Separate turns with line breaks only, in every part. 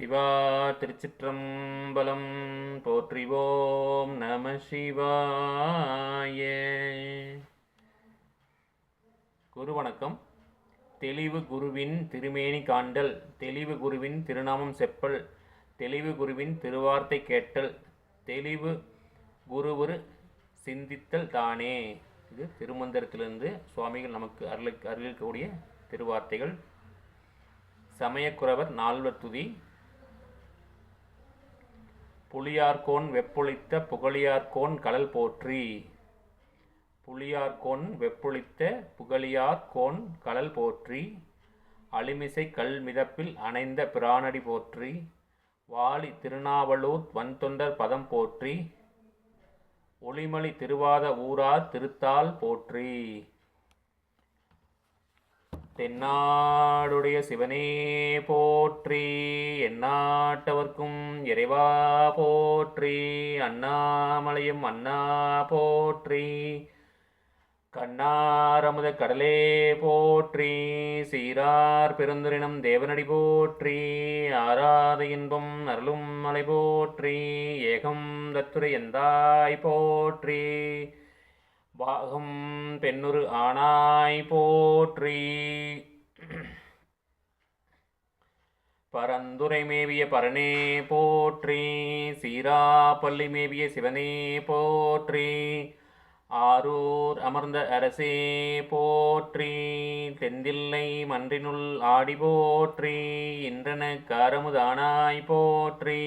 சிவா திருச்சிற்றம்பலம். போற்றிவோம் நம சிவாய. குரு வணக்கம். தெளிவு குருவின் திருமேனி காண்டல் தெளிவு குருவின் திருநாமம் செப்பல் தெளிவு குருவின் திருவார்த்தை கேட்டல் தெளிவு குருவுரு சிந்தித்தல் தானே. இது திருமந்திரத்திலிருந்து சுவாமிகள் நமக்கு அருளி அருளிக்கக்கூடிய திருவார்த்தைகள். சமயக்குறவர் நால்வர் துதி புலியார்கோன் வெப்பொழித்த புகழியார்கோன் கடல் போற்றி. புளியார்கோன் வெப்பொழித்த புகழியார்கோன் கடல் போற்றி. அலிமிசை கல் மிதப்பில் அணைந்த பிரானடி போற்றி. வாலி திருநாவலூர் வன்தொண்டர் பதம் போற்றி. ஒளிமலி திருவாத ஊரார் திருத்தால் போற்றி. தென்னாடுடைய சிவனே போற்றி எந்நாட்டவர்க்கும் இறைவா போற்றி அண்ணாமலையும் அண்ணா போற்றி கண்ணாரமுத கடலே போற்றி சீரார் பெருந்துரினம் தேவனடி போற்றி ஆராத இன்பம் அருளும் மலை போற்றி ஏகம் தத்துரை எந்தாய் போற்றி வாகம் பெண்ணுரு ஆனாய் போற்றி. பரந்துரை மேவிய பரனே போற்றி. சீராப்பள்ளி மேவிய சிவனே போற்றி. ஆரூர் அமர்ந்த அரசே போற்றி. தெந்தில்லை மன்றினுள் ஆடி போற்றி. இன்றன காரமுதானாய் போற்றி.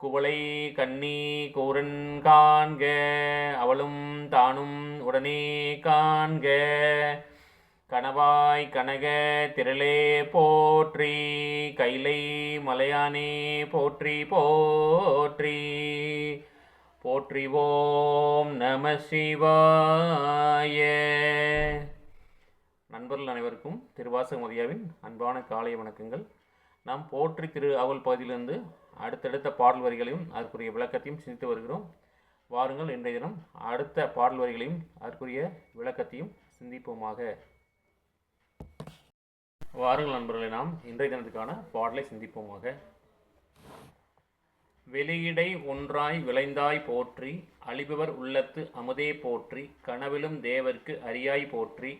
குவளை கண்ணி கூரன் காண்க அவளும் தானும் உடனே காண்க. கணவாய் கனக திரளே போற்றி கைலை மலையானே போற்றி போற்றி. போற்றிவோம் நம சிவாய. நண்பர்கள் அனைவருக்கும் திருவாசகமதியாவின் அன்பான காலை வணக்கங்கள். நாம் போற்றி திரு அவல் பகுதியிலிருந்து அடுத்தடுத்த பாடல் வரிகளையும் அதற்குரிய விளக்கத்தையும் சிந்தித்து வருகிறோம். வாருங்கள் இன்றைய தினம் அடுத்த பாடல் வரிகளையும் அதற்குரிய விளக்கத்தையும் சிந்திப்போமாக. வாருங்கள் நண்பர்களை நாம் இன்றைய தினத்துக்கான பாடலை சிந்திப்போமாக. வெளியிடை ஒன்றாய் விளைந்தாய் போற்றி அழிபவர் உள்ளத்து அமுதே போற்றி கனவிலும் தேவர்க்கு அரியாய் போற்றி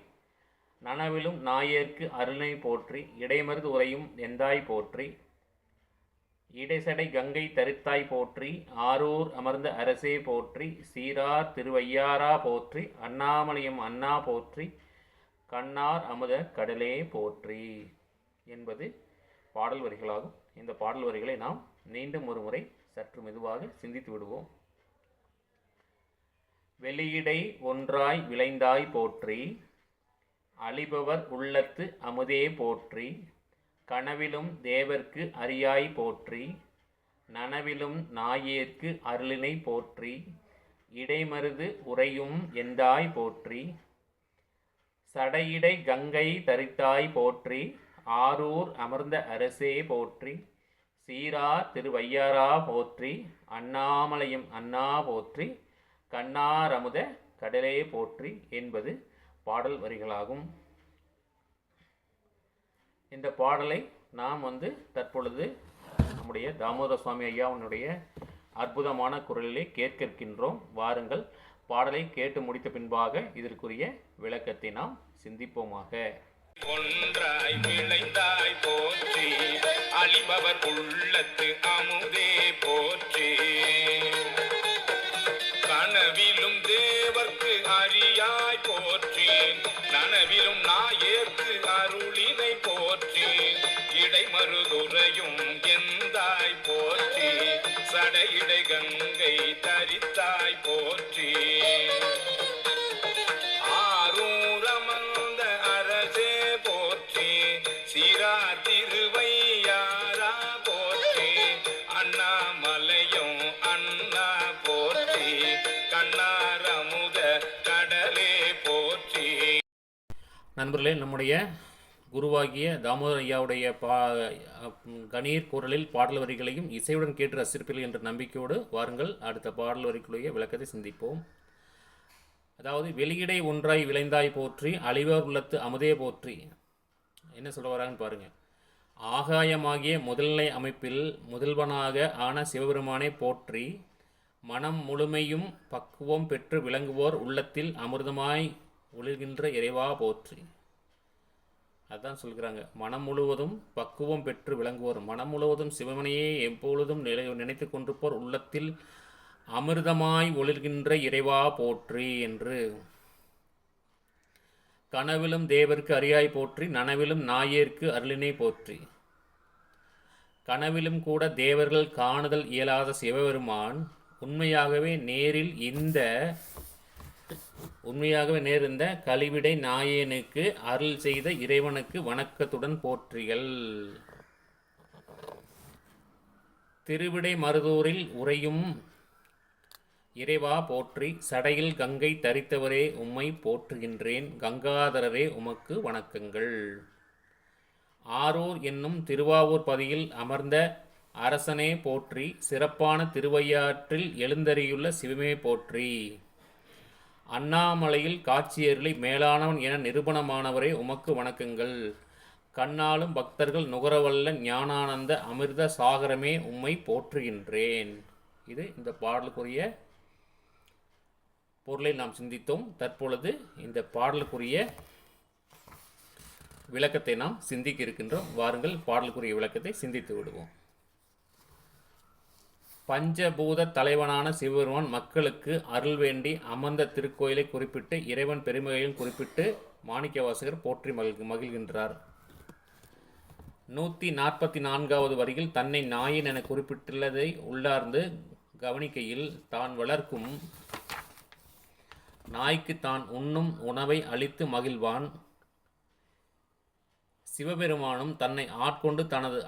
நனவிலும் நாயர்க்கு அருணை போற்றி இடைமருது உரையும் எந்தாய் போற்றி இடைசடை கங்கை தருத்தாய் போற்றி ஆரூர் அமர்ந்த அரசே போற்றி சீரார் திருவையாரா போற்றி அண்ணாமலையும் அண்ணா போற்றி கண்ணார் அமுத கடலே போற்றி என்பது பாடல் வரிகளாகும். இந்த பாடல் வரிகளை நாம் மீண்டும் ஒரு முறை சற்று மெதுவாக சிந்தித்து விடுவோம். வெளியிடை ஒன்றாய் விளைந்தாய் போற்றி அழிபவர் உள்ளத்து அமுதே போற்றி கனவிலும் தேவர்க்கு அரியாய் போற்றி நனவிலும் நாயேற்கு அருளினை போற்றி இடைமருது உறையும் எந்தாய் போற்றி சடையிடை கங்கை தரித்தாய் போற்றி ஆரூர் அமர்ந்த அரசே போற்றி சீரா திருவையாரா போற்றி அண்ணாமலையும் அண்ணா போற்றி கண்ணாரமுத கடலே போற்றி என்பது பாடல் வரிகளாகும். இந்த பாடலை நாம் வந்து தற்பொழுது நம்முடைய தாமோதர சுவாமி ஐயாவுடைய அற்புதமான குரலிலே கேட்கின்றோம். வாருங்கள் பாடலை கேட்டு முடித்த பின்பாக இதற்குரிய விளக்கத்தை நாம் சிந்திப்போமாக.
ஒன்றாய் விளைந்தாய் போற்றி அழிபவர் உள்ளத்து அமுதே. சடையிடை கங்கை தரித்தாய் போற்றி. ஆரூரமந்த அரசே போற்றி. சீரார் திருவையாரா போற்றி. அண்ணாமலையும் அண்ணா போற்றி. கண்ணாரமுத கடலே போற்றி.
நண்பர்களே நம்முடைய குருவாகிய தாமோதர் ஐயாவுடைய பா கணீர் குரலில் பாடல் வரிகளையும் இசையுடன் கேட்டு ரசிப்பீர்கள் என்ற நம்பிக்கையோடு வாருங்கள். அடுத்த பாடல் வரிக்குரிய விளக்கத்தை சிந்திப்போம். அதாவது வெளியிடை ஒன்றாய் விளைந்தாய் போற்றி அழிவர் உள்ளத்து அமுதே போற்றி. என்ன சொல்ல வராங்கன்னு பாருங்கள் ஆகாயமாகிய முதல்நிலை அமைப்பில் முதல்வனாக ஆன சிவபெருமானை போற்றி மனம் முழுமையும் பக்குவம் பெற்று விளங்குவோர் உள்ளத்தில் அமிர்தமாய் ஒளிர்கின்ற இறைவா போற்றி. அதான் சொல்கிறாங்க. மனம் முழுவதும் பக்குவம் பெற்று விளங்குவோர். மனம் முழுவதும் சிவமனையே எப்பொழுதும் நிலை நினைத்து கொண்டிருப்போர். உள்ளத்தில் அமிர்தமாய் ஒளிர்கின்ற இறைவா போற்றி என்று. கனவிலும் தேவர்க்கு அரியாய் போற்றி நனவிலும் நாயேற்கு அருளினை போற்றி. கனவிலும் கூட தேவர்கள் காணுதல் இயலாத சிவபெருமான் உண்மையாகவே நேரில் இந்த உண்மையாகவே நேர்ந்த கலிவிடை நாயேனுக்கு அருள் செய்த இறைவனுக்கு வணக்கத்துடன் போற்றிகள். திருவிடை மருதூரில் உறையும் இறைவா போற்றி சடையில் கங்கை தரித்தவரே உம்மை போற்றுகின்றேன் கங்காதரரே உமக்கு வணக்கங்கள். ஆரூர் என்னும் திருவாவூர் பதியில் அமர்ந்த அரசனே போற்றி சிறப்பான திருவையாற்றில் எழுந்தறியுள்ள சிவமே போற்றி. அண்ணாமலையில் காட்சியருளை மேலானவன் என நிரூபணமானவரே உமக்கு வணக்கங்கள். கண்ணாலும் பக்தர்கள் நுகரவல்ல ஞானானந்த அமிர்த சாகரமே உம்மை போற்றுகின்றேன். இது இந்த பாடலுக்குரிய பொருளை நாம் சிந்தித்தோம். தற்பொழுது இந்த பாடலுக்குரிய விளக்கத்தை நாம் சிந்திக்க இருக்கின்றோம். வாருங்கள் பாடலுக்குரிய விளக்கத்தை சிந்தித்து விடுவோம். பஞ்சபூத தலைவனான சிவபெருமான் மக்களுக்கு அருள் வேண்டி அமர்ந்த திருக்கோயிலை குறிப்பிட்டு இறைவன் பெருமைகளையும் குறிப்பிட்டு மாணிக்கவாசகர் போற்றி மகிழ் மகிழ்கின்றார். நூற்றி நாற்பத்தி நான்காவது வரியில் தன்னை நாயின் என குறிப்பிட்டுள்ளதை உள்ளார்ந்து கவனிக்கையில் தான் வளர்க்கும் நாய்க்கு தான் உண்ணும் உணவை அளித்து மகிழ்வான். சிவபெருமானும் தன்னை ஆட்கொண்டு தனது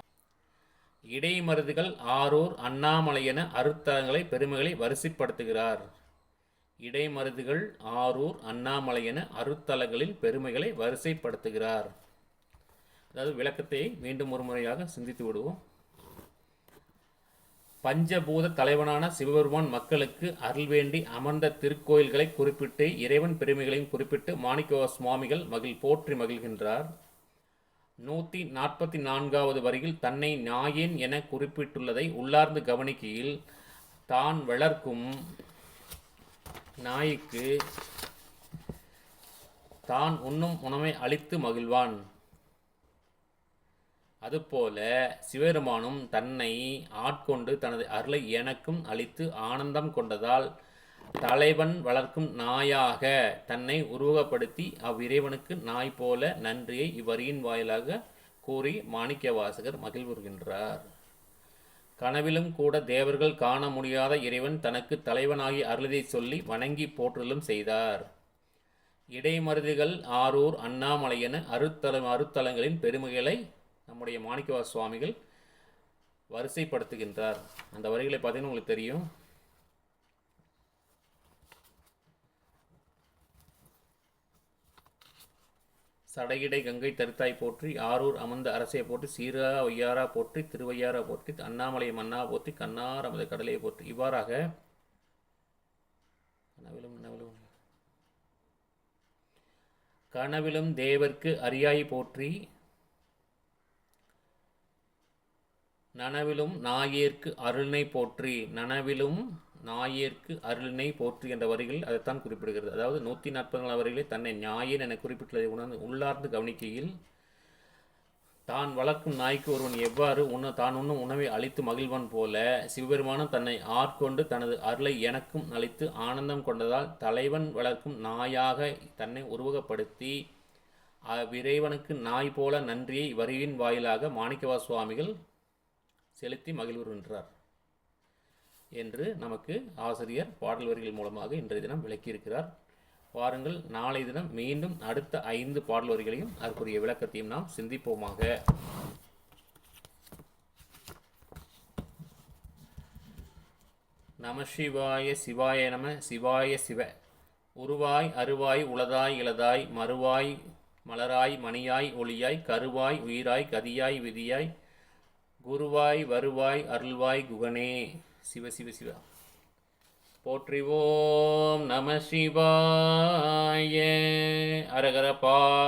இடைமருதுகள் ஆரூர் அண்ணாமலையென அருத்தலங்களை பெருமைகளை வரிசைப்படுத்துகிறார். இடைமருதுகள் ஆரூர் அண்ணாமலையென அருத்தலங்களில் பெருமைகளை வரிசைப்படுத்துகிறார். அதாவது விளக்கத்தை மீண்டும் ஒரு முறையாக சிந்தித்து விடுவோம். பஞ்சபூத தலைவனான சிவபெருமான் மக்களுக்கு அருள் வேண்டி அமர்ந்த திருக்கோயில்களை குறிப்பிட்டு இறைவன் பெருமைகளையும் குறிப்பிட்டு மாணிக்கவ சுவாமிகள் மகிழ் போற்றி மகிழ்கின்றார். நூற்றி நாற்பத்தி நான்காவது வரியில் தன்னை நாயேன் என குறிப்பிட்டுள்ளதை உள்ளார்ந்து கவனிக்கையில் தான் வளர்க்கும் நாய்க்கு தான் உண்ணும் உணவை அளித்து மகிழ்வான். அதுபோல சிவபெருமானும் தன்னை ஆட்கொண்டு தனது அருளை எனக்கும் அளித்து ஆனந்தம் கொண்டதால் தலைவன் வளர்க்கும் நாயாக தன்னை உருவகப்படுத்தி அவ்விறைவனுக்கு நாய் போல நன்றியை இவ்வரியின் வாயிலாக கூறி மாணிக்கவாசகர் மகிழ்வுறுகின்றார் கனவிலும் கூட தேவர்கள் காண முடியாத இறைவன் தனக்கு தலைவனாகி அருளதை சொல்லி வணங்கி போற்றலும் செய்தார். இடைமருதிகள் ஆரூர் அண்ணாமலையென அருத்தல அருத்தலங்களின் பெருமைகளை நம்முடைய மாணிக்கவாச சுவாமிகள் வரிசைப்படுத்துகின்றார். அந்த வரிகளை பார்த்தீங்கன்னா உங்களுக்கு தெரியும். சடையிடை கங்கை தருத்தாய் போற்றி ஆரூர் அமர்ந்த அரசே போற்றி சீரா ஒய்யாரா போற்றி திருவையாரா போற்றி அண்ணாமலை மன்னா போற்றி கண்ணார் அமது கடலையை போற்றி. இவ்வாறாக கனவிலும் கனவிலும் தேவர்க்கு அரியாய் போற்றி நனவிலும் நாயேற்கு அருள்னை போற்றி நனவிலும் நாயேற்கு அருளினை போற்று என்ற வரிகள் அதைத்தான் குறிப்பிடுகிறது. அதாவது நூற்றி நாற்பது நாலு வரிகளில் தன்னை ஞாயிறு என குறிப்பிட்டுள்ளதை உணர்ந்து உள்ளார்ந்து கவனிக்கையில் தான் வளர்க்கும் நாய்க்கு ஒருவன் எவ்வாறு உண தான் உண்ணும் உணவை அழித்து மகிழ்வன் போல சிவபெருமானும் தன்னை ஆட்கொண்டு தனது அருளை எனக்கும் அளித்து ஆனந்தம் கொண்டதால் தலைவன் வளர்க்கும் நாயாக தன்னை உருவகப்படுத்தி அவ்விறைவனுக்கு நாய் போல நன்றியை வரியின் வாயிலாக மாணிக்கவா சுவாமிகள் செலுத்தி மகிழ்வுகின்றார் என்று நமக்கு ஆசிரியர் பாடல் வரிகள் மூலமாக இன்றைய தினம் விளக்கியிருக்கிறார். வாருங்கள் நாளை தினம் மீண்டும் அடுத்த ஐந்து பாடல் வரிகளையும் அதற்குரிய விளக்கத்தையும் நாம் சிந்திப்போமாக. நம சிவாய சிவாய நம சிவாய சிவ. உருவாய் அருவாய் உளதாய் இளதாய் மறுவாய் மலராய் மணியாய் ஒளியாய் கருவாய் உயிராய் கதியாய் விதியாய் குருவாய் வருவாய் அருள்வாய் குகனே. சிவ சிவ சிவா. போற்றிவோம் நம சிவாய. அரகர பா